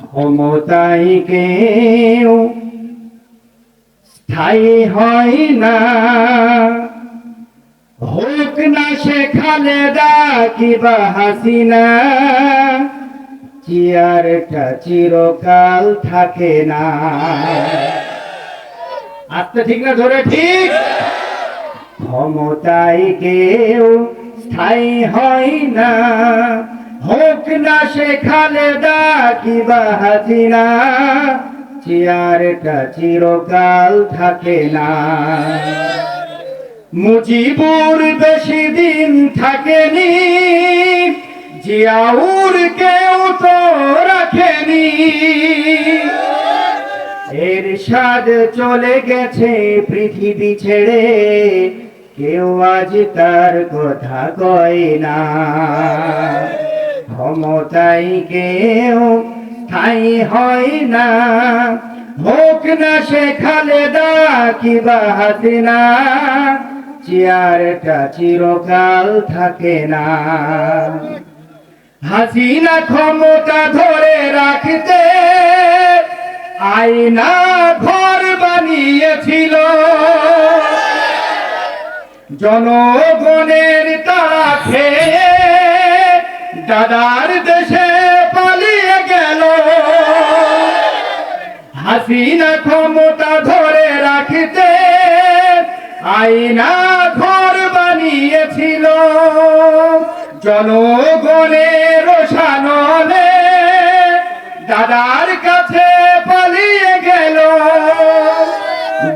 ক্ষমতাই কেউ স্থায়ী হয় না। হোক না সে খালেদা কিবা হাসিনা, চেয়ারটা চিরকাল থাকে না। আস্তে ঠিক না ধরে ঠিক? ক্ষমতায় কেউ স্থায়ী হয় না। হোক না সে খালেদা কিবা হাসিনা চেয়ারটা চিরকাল থাকে না। মুজিবুর বেশি দিন থাকেনি, জিয়াউর কেউ তো রাখেনি। এর স্বাদ চলে গেছে পৃথিবী ছেড়ে, কেউ আজ তার কথা কয় না। ক্ষমতাই কেউ স্থায়ী হয় না। হোক না সে খালেদা কিবা হাসিনা চেয়ারটা চিরকাল থাকে না। হাসিনা ক্ষমতা ধরে রাখতে আয়না ঘর বানিয়েছিল। জনগণের খেয়ে দাদার দেশে পালিয়ে গেল। হাসিনা ক্ষমতা ধরে রাখতে আয়না ঘর বানিয়েছিল। জনগণের সানলে দাদার কাছে পালিয়ে গেল।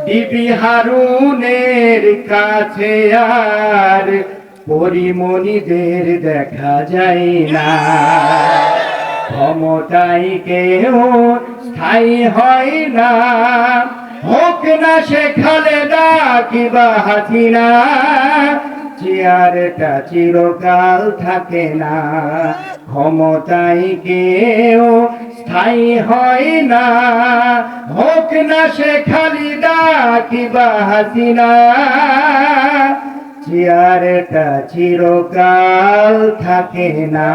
ডিবি হারুনের কাছে আর পরিমণিদের দেখা যায় না। ক্ষমতাই কেউ স্থায়ী হয় না। হোক না সে খালেদা কিবা হাসিনা, চেয়ারটা চিরকাল থাকে না। ক্ষমতাই কেউ স্থায়ী হয় না। হোক না সে খালিদা কিবা হাসিনা চেয়ারটা চিরকাল থাকে না।